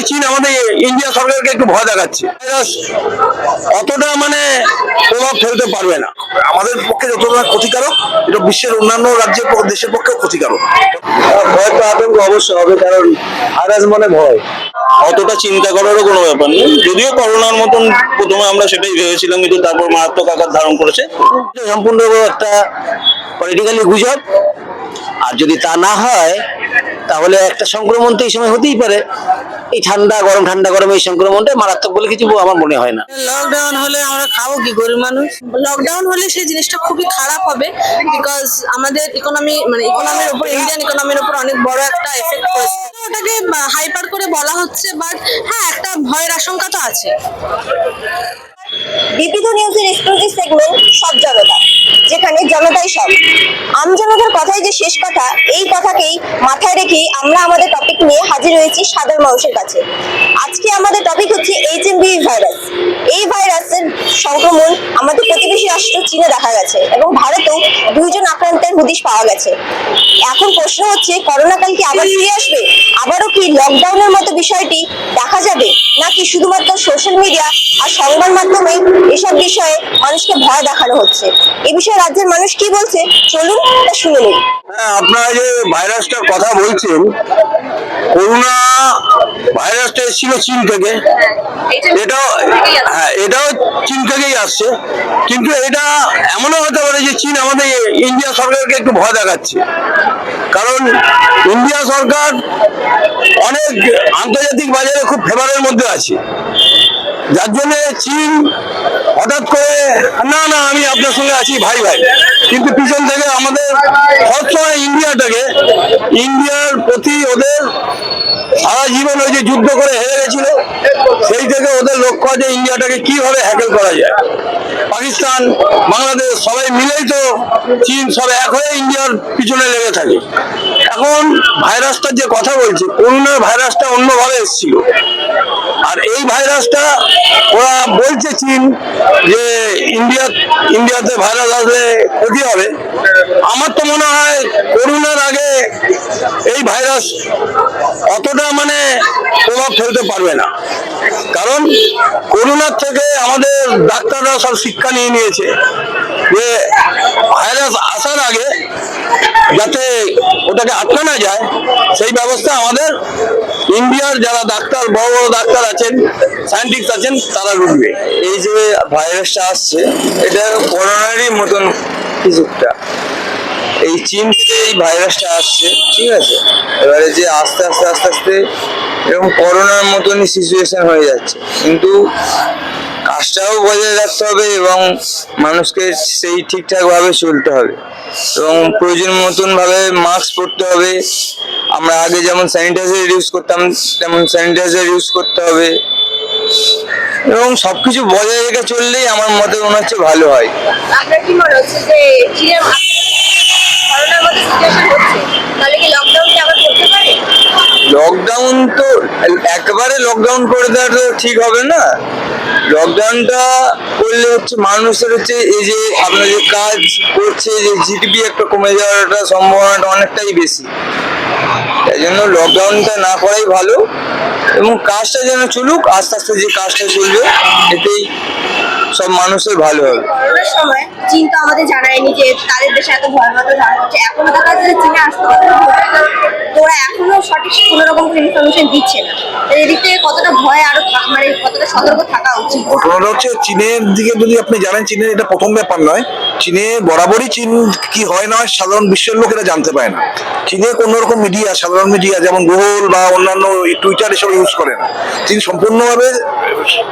যে চীন আমাদের ইন্ডিয়া সরকারকে একটু ভয় দেখাচ্ছে। অতটা মানে প্রভাব ফেলতে পারবে না। আমাদের পক্ষে যতটা ক্ষতিকারক এটা বিশ্বের অন্যান্য রাজ্যের দেশের পক্ষেও ক্ষতিকারক। ভয় তো আতঙ্ক অবশ্যই হবে কারণ ভাইরাস মানে ভয়। অতটা চিন্তা করারও কোনো ব্যাপার নেই। যদিও করোনার মতন প্রথমে আমরা সেটাই ভেবেছিলাম কিন্তু তারপর মারাত্মক আকার ধারণ করেছে। সম্পূর্ণ একটা পলিটিক্যালি গুজব। আর যদি তা না হয় তাহলে একটা সংক্রমণ তো এই সময় হতেই পারে। এই ঠান্ডা গরম ঠান্ডা গরম এই সংক্রমণটা মারাত্মক বলে কিছু আমার মনে হয় না। লকডাউন হলে আমরা খাব কি গরিব মানুষ? লকডাউন হলে সেই জিনিসটা খুবই খারাপ হবে বিকজ আমাদের ইকোনমি মানে ইকোনমির উপর ইন্ডিয়ান ইকোনমির উপর অনেক বড় একটা এফেক্ট পড়েছে। ওটাকে হাইপার করে বলা হচ্ছে বাট হ্যাঁ একটা ভয়ের আশঙ্কা তো আছে। বিবিধ নিউজের এক্সক্লুসিভ সেগমেন্ট সব জনতা যেখানে জনতাই সব। আমজনতার কথাই যে শেষ কথা, এই কথাকেই মাথায় রেখেই আমরা আমাদের টপিক নিয়ে হাজির হয়েছি সাধারণ মানুষের কাছে। আজকে আমাদের টপিক হচ্ছে এইচ ভাইরাস এই ভাইরাসের সংক্রমণ আমাদের প্রতিবেশী রাষ্ট্র চীনে দেখা গেছে এবং ভারতেও দুইজন আক্রান্তের হদিশ পাওয়া গেছে। এখন প্রশ্ন হচ্ছে, করোনা কাল কি আবার ফিরে আসবে? আবারও কি লকডাউনের মতো বিষয়টি দেখা যাবে? নাকি শুধুমাত্র সোশ্যাল মিডিয়া আর সংবাদ মাধ্যমে এসব বিষয়ে মানুষকে ভয় দেখানো হচ্ছে? এ বিষয়ে রাজ্যের মানুষ কি বলছে? চলুন শুনে নিন হ্যাঁ আপনারা যে ভাইরাসটার কথা বলছেন, করোনা ভাইরাসটা এসেছিল চীন থেকে। এটাও হ্যাঁ এটাও চীন থেকেই আসছে। কিন্তু এটা এমনও হতে পারে যে চীন আমাদের ইন্ডিয়া সরকারকে একটু ভয় দেখাচ্ছে। কারণ ইন্ডিয়া সরকার অনেক আন্তর্জাতিক বাজারে খুব ফেভারের মধ্যে আছে। যার জন্য চীন হঠাৎ করে, না না, আমি আপনার সঙ্গে আছি, ভাই ভাই। কিন্তু পিছন থেকে আমাদের সবসময় ইন্ডিয়াটাকে, ইন্ডিয়ার প্রতি ওদের সারা জীবন ওই যে যুদ্ধ করে হেরে গেছিল। সেই থেকে ওদের লক্ষ্য আছে ইন্ডিয়াটাকে কীভাবে হ্যাকেল করা যায়। পাকিস্তান, বাংলাদেশ সবাই মিলেই তো চীন সব এক হয়ে ইন্ডিয়ার পিছনে লেগে থাকে। এখন ভাইরাসটার যে কথা বলছি, করোনার ভাইরাসটা অন্যভাবে এসেছিল। আর এই ভাইরাসটা ওরা বলছে চীন যে ইন্ডিয়া, ইন্ডিয়াতে ভাইরাস আসলে ক্ষতি হবে। আমার তো মনে হয় করোনার আগে এই ভাইরাস অতটা মানে প্রভাব ফেলতে পারবে না। কারণ করোনার থেকে আমাদের ডাক্তাররা সব শিক্ষা নিয়ে নিয়েছে যে ভাইরাস আসার আগে যাতে ওটাকে আটকানো যায়, সেই ব্যবস্থা আমাদের ইন্ডিয়ার যারা ডাক্তার, বড় বড় ডাক্তার আছেন সায়েন্টিস্ট আছেন, তারা রুখবে এই যে ভাইরাসটা আসছে, এটা করোনারই মতন কিছুটা এই চীন থেকে এই ভাইরাসটা আসছে, ঠিক আছে? এবারে যে আস্তে আস্তে আস্তে আস্তে এরকম করোনার মতনই সিচুয়েশন হয়ে যাচ্ছে। কিন্তু কাজটাও বজায় রাখতে হবে এবং মানুষকে সেই ঠিকঠাকভাবে চলতে হবে। এবং প্রয়োজন মতনভাবে মাস্ক পরতে হবে। আমরা আগে যেমন স্যানিটাইজার ইউজ করতাম, তেমন স্যানিটাইজার ইউজ করতে হবে। এবং সবকিছু বজায় রেখে চললেই আমার মতে মনে হচ্ছে ভালো হয়। আপনার কি মনে হচ্ছে যে লকডাউন লকডাউন তো একবারে লকডাউন করে দেওয়া তো ঠিক হবে না। লকডাউনটা করলে হচ্ছে মানুষের হচ্ছে এই যে আপনার যে কাজ করছে, যে জিডিপি একটা কমে যাওয়ার সম্ভাবনাটা অনেকটাই বেশি। তাই জন্য লকডাউনটা না করাই ভালো। এবং কাজটা যেন চলুক, আস্তে আস্তে যে কাজটা চলবে, এতেই সব মানুষের ভালো হবে। করোনার সময় চীন তো আমাদের জানায়নি যে তাদের দেশে এত ভয়াবহ ধারণা হচ্ছে। এখন দেখা যাচ্ছে চীনে আসতে তো ওরা এখনও সঠিক কোনো রকম কোনো ইনফরমেশন দিচ্ছে না। এদিক থেকে কতটা ভয় আরও মানে কতটা সতর্ক থাকা উচিত? ঘটনাটা হচ্ছে চীনের দিকে যদি আপনি জানেন চীনের এটা প্রথম ব্যাপার নয়। চীনে বরাবরই চীন কি হয় না সাধারণ বিশ্বের লোক এটা জানতে পারে না। চীনে কোনো রকম মিডিয়া সাধারণ মিডিয়া যেমন গুগল বা অন্যান্য টুইটার এসব ইউজ করে না। চীন সম্পূর্ণভাবে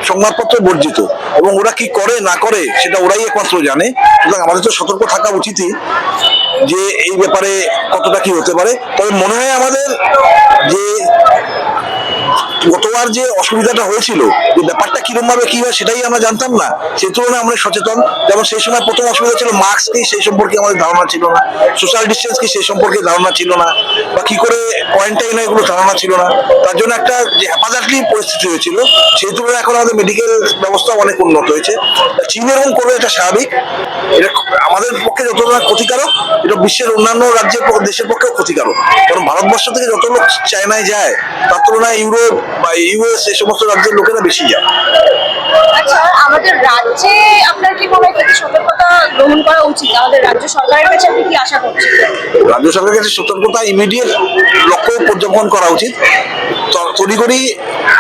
সংবাদপত্র বর্জিত এবং ওরা কি করে, না করে, সেটা ওরাই একমাত্র জানে। সুতরাং আমাদের তো সতর্ক থাকা উচিতই যে এই ব্যাপারে কতটা কি হতে পারে। তবে মনে হয় আমাদের যে গতবার যে অসুবিধাটা হয়েছিল, যে ব্যাপারটা কীরকম ভাবে কি হয় সেটাই আমরা জানতাম না। সেই তুলনায় আমরা সচেতন। যেমন সেই সময় প্রথম অসুবিধা ছিল মাস্ক কি, সেই সম্পর্কে আমাদের ধারণা ছিল না। সোশ্যাল ডিস্টেন্স কি, সেই সম্পর্কে ধারণা ছিল না। বা কি করে কোয়ারেন্টাইন এগুলো ধারণা ছিল না। তার জন্য একটা যে হেফাজতলি পরিস্থিতি হয়েছিল, সেই তুলনায় এখন আমাদের মেডিকেল ব্যবস্থা অনেক উন্নত হয়েছে। চীন এরকম করবে এটা স্বাভাবিক। এটা আমাদের পক্ষে যতটা ক্ষতিকারক, এটা বিশ্বের অন্যান্য রাজ্যের দেশের পক্ষেও ক্ষতিকারক। কারণ ভারতবর্ষ থেকে যত লোক চায়নায় যায়, তার তুলনায় ইউরোপ বা ইউএস এই সমস্ত রাজ্যের লোকেরা বেশি যায়। আচ্ছা আমাদের রাজ্যে আপনার কি মনে হয় কি সতর্কতা গ্রহণ করা উচিত? আমাদের রাজ্য সরকারের কাছে আপনি কি আশা করছেন? রাজ্য সরকারের কাছে সতর্কতা ইমিডিয়েট লক্ষ্য পর্যবেক্ষণ করা উচিত। তড়িঘড়ি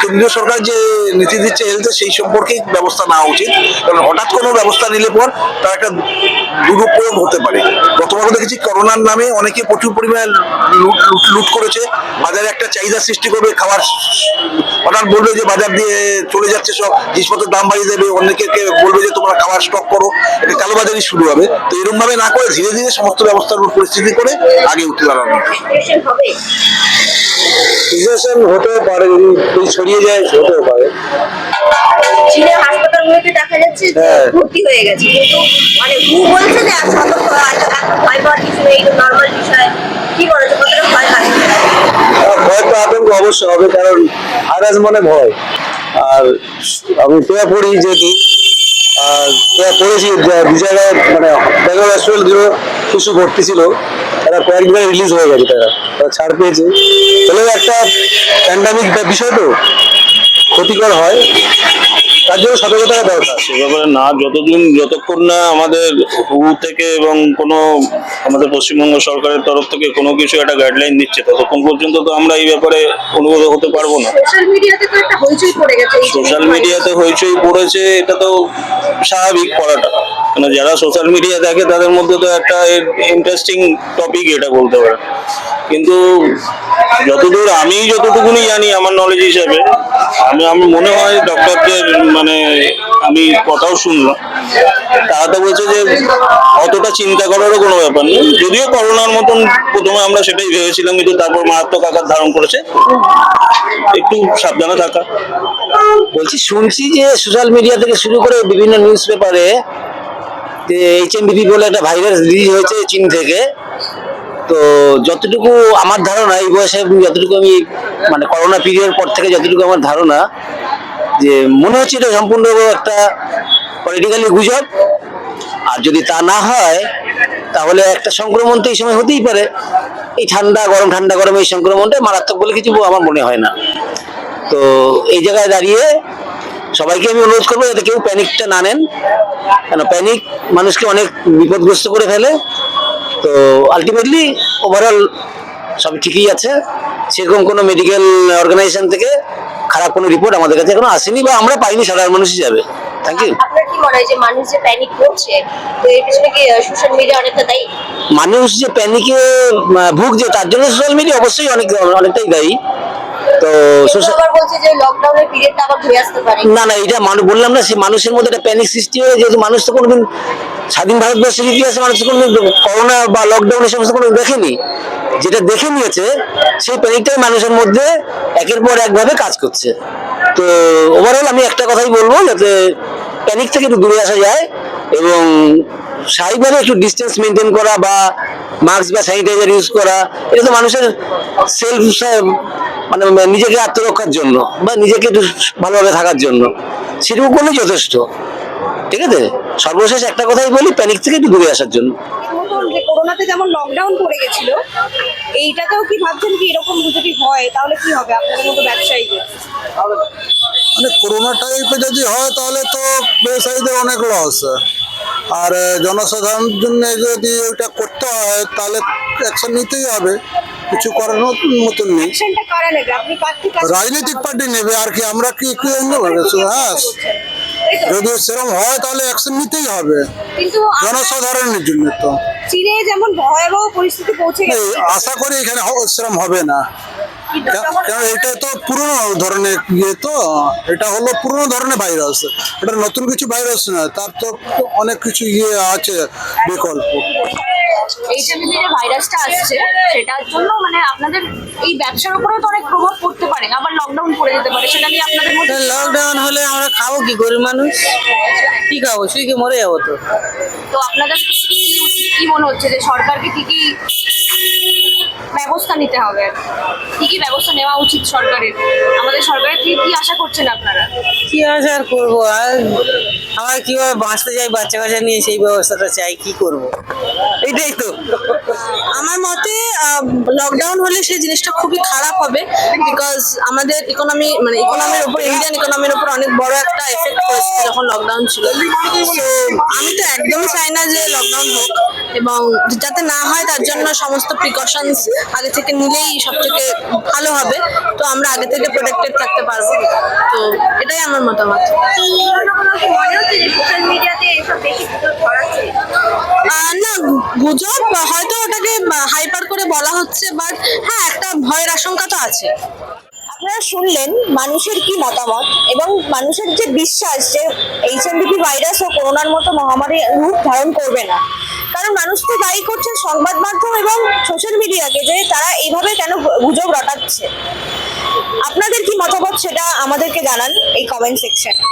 কেন্দ্রীয় সরকার যে নীতি দিচ্ছে হেলথে সেই সম্পর্কে ব্যবস্থা নেওয়া উচিত। কারণ হঠাৎ কোনো ব্যবস্থা নিলে পর তার একটা দুরুপয়োগ হতে পারে। গতবারও দেখেছি করোনার নামে অনেকে প্রচুর পরিমাণে লুট লুট- লুট করেছে। বাজারে একটা চাহিদা সৃষ্টি করবে খাবার হঠাৎ বলবে যে বাজার দিয়ে চলে যাচ্ছে সব জিনিসপত্রের দাম বাড়িয়ে দেবে অনেকে কে বলবে যে তোমরা খাবার স্টক করো। এটা কালোবাজারি শুরু হবে। তো এরকম ভাবে না করে ধীরে ধীরে সমস্ত ব্যবস্থার উপর পরিস্থিতি করে আগে উঠে দাঁড়ানো। হতে পারে ছড়িয়ে যায় হতেও পারে। চীনের হাসপাতালগুলোতে দেখা যাচ্ছে হ্যাঁ। ভর্তি হয়ে গেছে কিন্তু মানে হু বলছে যে সতর্ক এত এত ভয় পাওয়ার কিছু নেই নর্মাল বিষয়। কি কতটা ভয় লাগছে ভয় তো আতঙ্ক অবশ্যই হবে কারণ মানে ভয়। আর আমি পড়ি যেহেতু আর পড়েছি মানে ব্যাঙ্গালোর হসপিটাল শিশু ভর্তি ছিল তারা কয়েকদিন রিলিজ হয়ে গেছে তারা। তারা ছাড় পেয়েছে। হলেও একটা প্যান্ডামিক বিষয় তো ক্ষতিকর হয়। তার জন্য সতর্কতা দরকার। সে ব্যাপারে না যতদিন যতক্ষণ না আমাদের হু থেকে এবং কোনো আমাদের পশ্চিমবঙ্গ সরকারের তরফ থেকে কোনো কিছু একটা গাইডলাইন দিচ্ছে ততক্ষণ পর্যন্ত তো আমরা এই ব্যাপারে অনুগত হতে পারব না। সোশ্যাল মিডিয়াতে তো একটা হইচই পড়ে গেছে সোশ্যাল মিডিয়াতে হইচই পড়েছে এটা তো স্বাভাবিক পড়াটা। কেন যারা সোশ্যাল মিডিয়া দেখে তাদের মধ্যে তো একটা ইন্টারেস্টিং টপিক এটা বলতে পারে। কিন্তু যতদূর আমি যতটুকুনি জানি আমার নলেজ হিসাবে, আমি আমার মনে হয় ডক্টরদের মানে আমি কথাও শুনলাম। তারা তো বলছে যে অতটা চিন্তা করারও কোনো ব্যাপার নেই। যদিও করোনার মতন প্রথমে আমরা সেটাই ভেবেছিলাম, কিন্তু তারপর মারাত্মক আকার ধারণ করেছে। একটু সাবধানে থাকা। বলছি, শুনছি যে সোশ্যাল মিডিয়া থেকে শুরু করে বিভিন্ন নিউজ পেপারে যে এইচ বলে একটা ভাইরাস রিলিজ হয়েছে চীন থেকে। তো যতটুকু আমার ধারণা, এই বয়সে যতটুকু আমি মানে করোনা পিরিয়ড পর থেকে যতটুকু আমার ধারণা, যে মনে হচ্ছে এটা সম্পূর্ণ একটা পলিটিক্যালি গুজব। আর যদি তা না হয়, তাহলে একটা সংক্রমণ তো এই সময় হতেই পারে। এই ঠান্ডা, গরম ঠান্ডা, গরম এই সংক্রমণটা মারাত্মক বলে কিছু আমার মনে হয় না। তো এই জায়গায় দাঁড়িয়ে সবাইকে আমি অনুরোধ করব যাতে কেউ প্যানিকটা না নেন। কেন প্যানিক মানুষকে অনেক বিপদগ্রস্ত করে ফেলে। তো আলটিমেটলি ওভারঅল সব ঠিকই আছে। সেরকম কোনো মেডিকেল অর্গানাইজেশন থেকে খারাপ কোনো রিপোর্ট আমাদের কাছে এখনও আসেনি বা আমরা পাইনি সাধারণ মানুষ হিসাবে থ্যাংক ইউ আপনার কি মনে হয় যে মানুষ যে প্যানিক করছে তো এর পিছনে কি সোশ্যাল মিডিয়া অনেকটা দায়ী? মানুষ যে প্যানিকে ভুগছে তার জন্য সোশ্যাল মিডিয়া অবশ্যই অনেক অনেকটাই দায়ী। তো না না এটা মানুষ বললাম না সে মানুষের মধ্যে একটা প্যানিক সৃষ্টি হয়ে যেহেতু মানুষ তো কোনোদিন স্বাধীন ভারতবর্ষের ইতিহাসে মানুষ কোনোদিন করোনা বা লকডাউন এই সমস্ত কোনো দেখেনি। যেটা দেখে নিয়েছে, সেই প্যানিকটাই মানুষের মধ্যে একের পর একভাবে কাজ করছে। তো ওভারঅল আমি একটা কথাই বলব যাতে প্যানিক থেকে একটু দূরে আসা যায় এবং স্বাভাবিকভাবে একটু ডিস্টেন্স মেনটেন করা বা মাস্ক বা স্যানিটাইজার ইউজ করা, এটা তো মানুষের সেলফ মানে নিজেকে আত্মরক্ষার জন্য বা নিজেকে একটু ভালোভাবে থাকার জন্য। সেটুকু করলেই যথেষ্ট। ঠিক আছে? সর্বশেষ একটা কথাই বলি প্যানিক থেকে একটু দূরে আসার জন্য। যে করোনাতে যেমন লকডাউন পড়ে গেছিল এইটাতেও কি ভাবছেন কি এরকম যদি হয় তাহলে কি হবে আপনাদের মতো ব্যবসায়ীদের? মানে করোনা টাইপে যদি হয় তাহলে তো ব্যবসায়ীদের অনেক লস আর জনসাধারণের জন্য যদি ওইটা করতে হয় তাহলে অ্যাকশন নিতেই হবে। কিছু করার মতন নেই। রাজনৈতিক পার্টি নেবে আর কি? আমরা কি? হ্যাঁ। যদি সেরকম হয় তাহলে অ্যাকশন নিতেই হবে। কিন্তু জনসাধারণের জন্য তো। চীনে যেমন ভয়াবহ পরিস্থিতি পৌঁছে গেছে আশা করি এখানে সেরকম হবে না। কেন এটা তো পুরনো ধরনের ইয়ে তো এটা হলো পুরনো ধরনের ভাইরাস এটা নতুন কিছু ভাইরাস না তার তো অনেক কিছু ইয়ে আছে বিকল্প। এইচআইভি যে ভাইরাসটা আসছে সেটার জন্য মানে আপনাদের এই ব্যবসার উপরেও তো অনেক প্রভাব পড়তে পারে আবার লকডাউন পড়ে যেতে পারে সেটা নিয়ে আপনাদের মধ্যে লকডাউন হলে আমরা খাব কি গরিব মানুষ? কি খাব? শুয়ে মরে যাব তো? তো আপনাদের কি মনে হচ্ছে যে সরকারকে কি কি ব্যবস্থা নিতে হবে কি। কি ব্যবস্থা নেওয়া উচিত সরকারের? আমাদের সরকারের থেকে কি আশা করছেন আপনারা? কি আছে আর করব? আর আমরা কীভাবে বাঁচতে চাই, বাচ্চা কাচ্চা নিয়ে সেই ব্যবস্থাটা চাই, কি করব? এটাই তো। আমার মতে লকডাউন হলে সেই জিনিসটা খুবই খারাপ হবে বিকজ আমাদের ইকোনমি মানে ইকোনমির উপর ইন্ডিয়ান ইকোনমির উপর অনেক বড় একটা এফেক্ট পড়েছে যখন লকডাউন ছিল। আমি তো একদমই চাই না যে লকডাউন হোক। এবং যাতে না হয় তার জন্য সমস্ত প্রিকশনস আগে থেকে নিলেই সব থেকে ভালো হবে। তো আমরা আগে থেকে প্রোটেক্টেড থাকতে পারব। তো এটাই আমার মতামত। না, গুজব হয়তো ওটাকে হাইপার করে বলা হচ্ছে বাট হ্যাঁ একটা ভয়ের আশঙ্কা তো আছে। আপনারা শুনলেন মানুষের কি মতামত এবং মানুষের যে বিশ্বাস যে এইচএমভিপি ভাইরাস ও করোনার মতো মহামারী রূপ ধারণ করবে না। কারণ মানুষ তো দায়ী করছেন সংবাদ মাধ্যম এবং সোশ্যাল মিডিয়াকে যে তারা এইভাবে কেন গুজব রটাচ্ছে। আপনাদের কি মতামত সেটা আমাদেরকে জানান এই কমেন্ট সেকশনে